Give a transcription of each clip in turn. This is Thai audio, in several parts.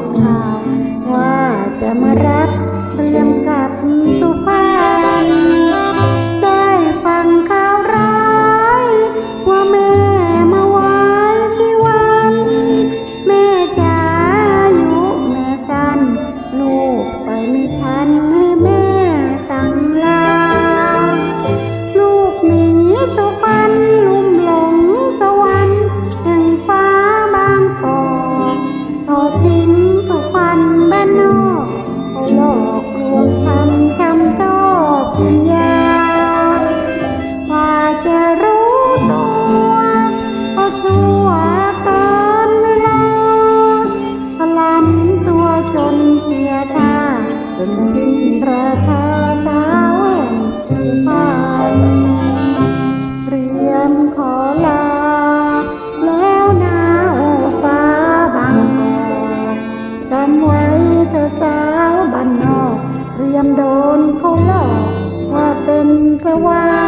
walk. จนเสียตาจนสิ้นราคาสาวแห่งบ้านเรียมขอลา แล้วหนาโอฟ้าบางจำไว้เธอสาวบ้านนอก เรียมโดนเขาหลอกว่าเป็นสวา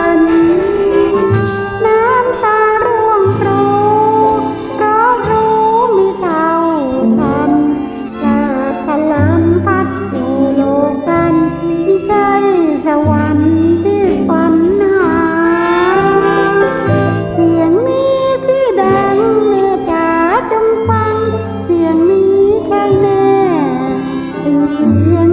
เหมือน